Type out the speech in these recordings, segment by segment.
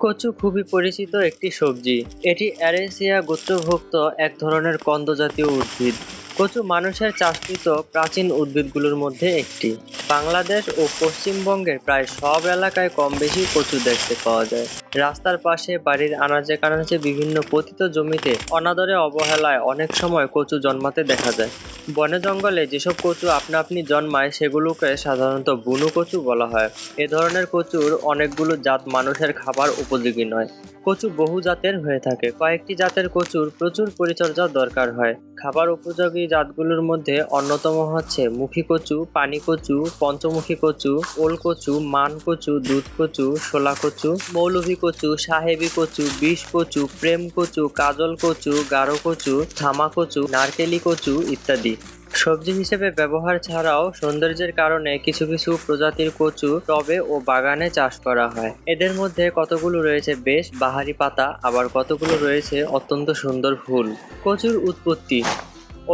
কচু খুবই পরিচিত একটি সবজি। এটি অ্যারেসিয়া গোত্রভুক্ত এক ধরনের কন্দ জাতীয় উদ্ভিদ। কচু মানুষের চাষকৃত প্রাচীন উদ্ভিদগুলোর মধ্যে একটি। বাংলাদেশ ও পশ্চিমবঙ্গের প্রায় সব এলাকায় কম বেশি কচু দেখতে পাওয়া যায়। রাস্তার পাশে বাড়ির আনাচে কানাচে বিভিন্ন পতিত জমিতে অনাদরে অবহেলায় অনেক সময় কচু জন্মাতে দেখা যায়। বনে জঙ্গলে যেসব কচু আপনা আপনি জন্মায়, সেগুলোকে সাধারণত বুনো কচু বলা হয়। এ ধরনের কচুর অনেকগুলো জাত মানুষের খাবার উপযোগী নয়। কচু বহু জাতের হয়ে থাকে। কয়েকটি জাতের কচুর প্রচুর পরিচর্যা দরকার হয়। খাবার উপযোগী জাতগুলোর মধ্যে অন্যতম হচ্ছে মুখী কচু পানি কচু পঞ্চমুখী কচু ওল কচু মান কচু দুধ কচু শোলা কচু মৌলভী কচু সাহেবী কচু বিষ কচু প্রেম কচু কাজল কচু গাঢ় কচু থামা কচু নারকেলি কচু ইত্যাদি। সবজি হিসেবে ব্যবহার ছাড়াও সৌন্দর্যের কারণে কিছু কিছু প্রজাতির কচু টবে ও বাগানে চাষ করা হয়। এদের মধ্যে কতগুলো রয়েছে বেশ বাহারি পাতা, আবার কতগুলো রয়েছে অত্যন্ত সুন্দর ফুল। কচুর উৎপত্তি।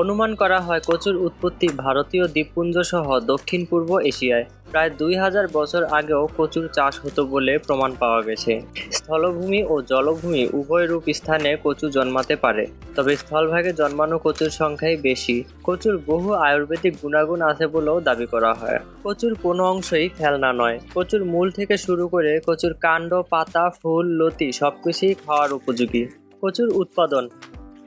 অনুমান করা হয় কচুর উৎপত্তি ভারতীয় দ্বীপপুঞ্জ সহ দক্ষিণ পূর্ব এশিয়ায়। প্রায় দুই হাজার বছর আগেও কচুর চাষ হতো বলে প্রমাণ পাওয়া গেছে। স্থলভূমি ও জলভূমি উভয় রূপ স্থানে কচু জন্মাতে পারে, তবে স্থলভাগে জন্মানো কচুর সংখ্যাই বেশি। কচুর বহু আয়ুর্বেদিক গুণাগুণ আছে বলেও দাবি করা হয়। কচুর কোনো অংশই খেলনা নয়। কচুর মূল থেকে শুরু করে কচুর কাণ্ড, পাতা, ফুল, লতি সবকিছুই খাওয়ার উপযোগী। কচুর উৎপাদন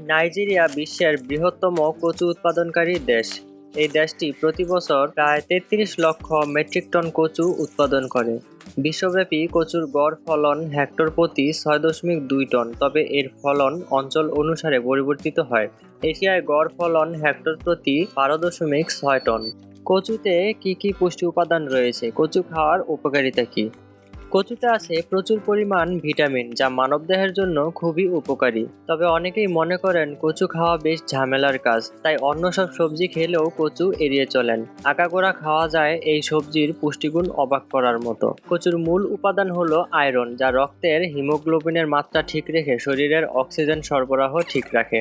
নাইজেরিয়া বিশ্বের বৃহত্তম কচু উৎপাদনকারী দেশ। এই দেশটি প্রতি বছর প্রায় তেত্রিশ লক্ষ মেট্রিক টন কচু উৎপাদন করে। বিশ্বব্যাপী কচুর গড় ফলন হেক্টর প্রতি ছয় দশমিক দুই টন, তবে এর ফলন অঞ্চল অনুসারে পরিবর্তিত হয়। এশিয়ায় গড় ফলন হেক্টর প্রতি বারো দশমিক ছয় টন। কচুতে কি কি পুষ্টি উপাদান রয়েছে? কচু খাওয়ার উপকারিতা কি? কচুতে আছে, প্রচুর পরিমাণ ভিটামিন, যা মানবদেহের জন্য খুবই উপকারী। তবে অনেকেই মনে করেন কচু খাওয়া বেশ ঝামেলার কাজ, তাই অন্য সব সবজি খেলেও কচু এড়িয়ে চলেন। আগাগোড়া খাওয়া যায় এই সবজির পুষ্টিগুণ অবাক করার মতো। কচুর মূল উপাদান হলো আয়রন, যা রক্তের হিমোগ্লোবিনের মাত্রা ঠিক রেখে শরীরের অক্সিজেন সরবরাহ ঠিক রাখে।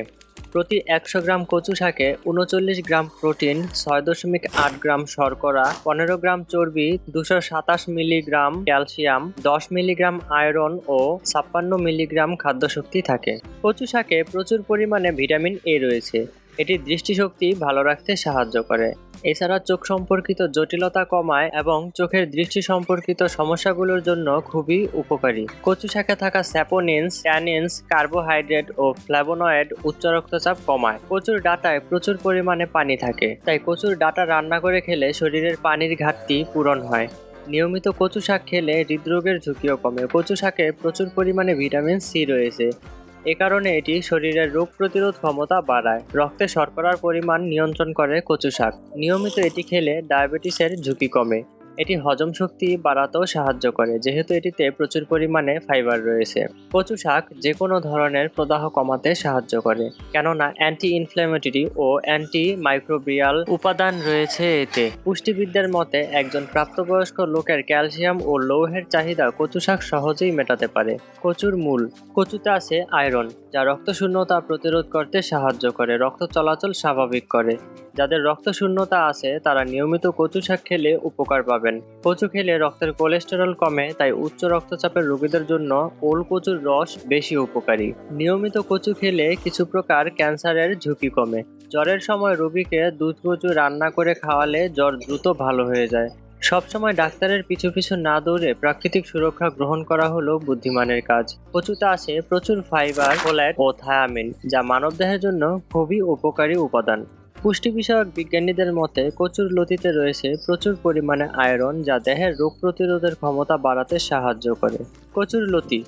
প্রতি একশো গ্রাম কচু শাকে উনচল্লিশ গ্রাম প্রোটিন, ছয় দশমিক আট গ্রাম শর্করা, পনেরো গ্রাম চর্বি, দুশো সাতাশ মিলিগ্রাম ক্যালসিয়াম, দশ মিলিগ্রাম আয়রন ও ছাপ্পান্ন মিলিগ্রাম খাদ্যশক্তি থাকে। কচু শাকে প্রচুর পরিমাণে ভিটামিন এ রয়েছে। এটি দৃষ্টিশক্তি ভালো রাখতে সাহায্য করে। এছাড়া চোখ সম্পর্কিত জটিলতা কমায় এবং চোখের দৃষ্টি সম্পর্কিত সমস্যাগুলোর জন্য খুবই উপকারী। কচু শাকে থাকা স্যাপোনিনস, ট্যানিনস, কার্বোহাইড্রেট ও ফ্ল্যাভোনয়েড উচ্চ রক্তচাপ কমায়। কচুর ডাটায় প্রচুর পরিমাণে পানি থাকে, তাই কচুর ডাটা রান্না করে খেলে শরীরের পানির ঘাটতি পূরণ হয়। নিয়মিত কচু শাক খেলে হৃদরোগের ঝুঁকিও কমে। কচু শাকে প্রচুর পরিমাণে ভিটামিন সি রয়েছে। এ কারণে এটি শরীরের রোগ প্রতিরোধ ক্ষমতা বাড়ায়। রক্তে শর্করার পরিমাণ নিয়ন্ত্রণ করে কচু শাক নিয়মিত এটি খেলে ডায়াবেটিসের ঝুঁকি কমে। এটি হজম শক্তি বাড়াতেও সাহায্য করে, যেহেতু এটিতে প্রচুর পরিমাণে ফাইবার রয়েছে। কচু শাক যে কোনো ধরনের প্রদাহ কমাতে সাহায্য করে, কেননা অ্যান্টি ইনফ্ল্যামেটরি ও অ্যান্টি মাইক্রোবিয়াল উপাদান রয়েছে এতে। পুষ্টিবিদদের মতে, একজন প্রাপ্তবয়স্ক লোকের ক্যালসিয়াম ও লৌহের চাহিদা কচু শাক সহজেই মেটাতে পারে। কচুর মূল, কচুতে আছে আয়রন যা রক্তশূন্যতা প্রতিরোধ করতে সাহায্য করে, রক্ত চলাচল স্বাভাবিক করে। যাদের রক্তশূন্যতা আছে, তারা নিয়মিত কচু শাক খেলে উপকার পাবেন কচু খেলে রক্তের কোলেস্টেরল কমে, তাই উচ্চ রক্তচাপের রোগীদের জন্য ওল কচুর রস বেশি উপকারী। নিয়মিত কচু খেলে কিছু প্রকার ক্যান্সারের ঝুঁকি কমে। জ্বরের সময় রোগীকে দুধ কচু রান্না করে খাওয়ালে জ্বর দ্রুত ভালো হয়ে যায়। সবসময় ডাক্তারের পিছু পিছু না দৌড়ে প্রাকৃতিক সুরক্ষা গ্রহণ করা হলো বুদ্ধিমানের কাজ। কচুতে আছে প্রচুর ফাইবার ফোলেট ও থায়ামিন যা মানবদেহের জন্য খুবই উপকারী উপাদান। পুষ্টি বিষয়ক বিজ্ঞানীদের মতে, কচুর লতিতে রয়েছে প্রচুর পরিমাণে আয়রন যা দেহের রোগ প্রতিরোধের ক্ষমতা বাড়াতে সাহায্য করে। কচুর লতি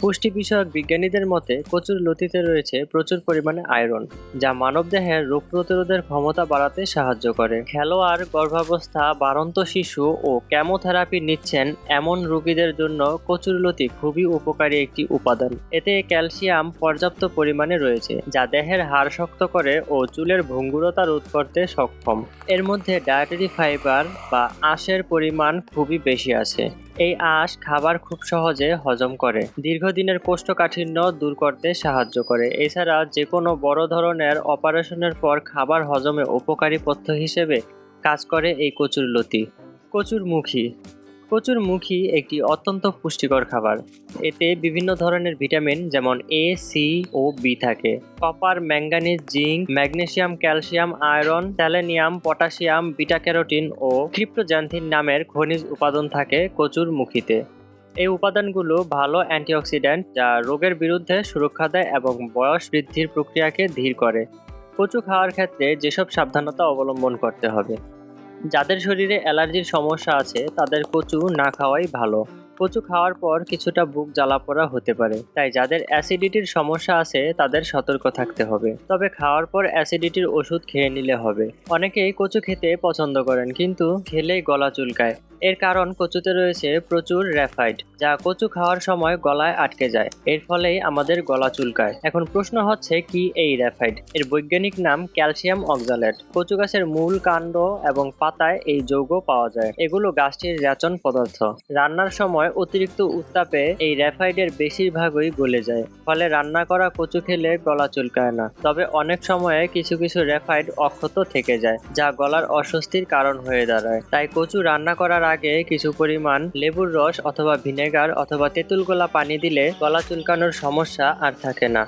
পুষ্টি বিষয়ক বিজ্ঞানীদের মতে, কচুর লতিতে রয়েছে প্রচুর পরিমাণে আয়রন, যা মানবদেহের রোগ প্রতিরোধের ক্ষমতা বাড়াতে সাহায্য করে। খেলোয়াড় গর্ভাবস্থা বাড়ন্ত শিশু ও ক্যামোথেরাপি নিচ্ছেন এমন রোগীদের জন্য কচুর লতি খুবই উপকারী একটি উপাদান। এতে ক্যালসিয়াম পর্যাপ্ত পরিমাণে রয়েছে, যা দেহের হাড় শক্ত করে ও চুলের ভঙ্গুরতা রোধ করতে সক্ষম। এর মধ্যে ডায়েটারি ফাইবার বা আঁশের পরিমাণ খুবই বেশি আছে। এই আঁশ খাবার খুব সহজে হজম করে। দীর্ঘদিনের কোষ্ঠকাঠিন্য দূর করতে সাহায্য করে। এছাড়া যে কোনো বড় ধরনের অপারেশনের পর খাবার হজমে উপকারী পথ্য হিসেবে কাজ করে এই কচুর লতি কচুর মুখী কচুর মুখী একটি অত্যন্ত পুষ্টিকর খাবার। এতে বিভিন্ন ধরনের ভিটামিন যেমন এ সি ও বি থাকে। Copper, manganese, zinc, magnesium, calcium, iron selenium potassium beta carotene ও ক্রিপ্টোজ্যান্থিন নামের খনিজ উপাদান থাকে কচুর মুখিতে। এই উপাদানগুলো ভালো অ্যান্টিঅক্সিডেন্ট যা রোগের বিরুদ্ধে সুরক্ষা দেয় এবং বয়স বৃদ্ধির প্রক্রিয়াকে ধীর করে। কচু খাওয়ার ক্ষেত্রে যেসব সাবধানতা অবলম্বন করতে হবে। যাদের শরীরে অ্যালার্জির সমস্যা আছে, তাদের কচু না খাওয়াই ভালো। কচু খাওয়ার পর কিছুটা বুক জ্বালা পোড়া হতে পারে। তাই যাদের অ্যাসিডিটির সমস্যা আছে, তাদের সতর্ক থাকতে হবে। তবে খাওয়ার পর অ্যাসিডিটির ওষুধ খেয়ে নিলে হবে। অনেকেই কচু খেতে পছন্দ করেন, কিন্তু খেলেই গলা চুলকায়। এর কারণ কচুতে রয়েছে প্রচুর র্যাফাইড, যা কচু খাওয়ার সময় গলায় আটকে যায়। এর ফলেই আমাদের গলা চুলকায়। এখন প্রশ্ন হচ্ছে, কি এই র্যাফাইড? এর বৈজ্ঞানিক নাম ক্যালসিয়াম অক্সালেট। কচু গাছের মূল কাণ্ড এবং পাতায় এই যৌগ পাওয়া যায়। এগুলো গাছটির রেচন পদার্থ। রান্নার সময় অতিরিক্ত উত্তাপে এই র্যাফাইডের বেশিরভাগই গলে যায়। ফলে রান্না করা কচু খেলে গলা চুলকায় না। তবে অনেক সময়ে কিছু কিছু র্যাফাইড অক্ষত থেকে যায়, যা গলার অস্বস্তির কারণ হয়ে দাঁড়ায়। তাই কচু রান্না করার আগে কিছু পরিমাণ লেবুর রস অথবা ভিনেগার অথবা তেঁতুল গোলা পানি দিলে গলা চুলকানোর সমস্যা আর থাকে না।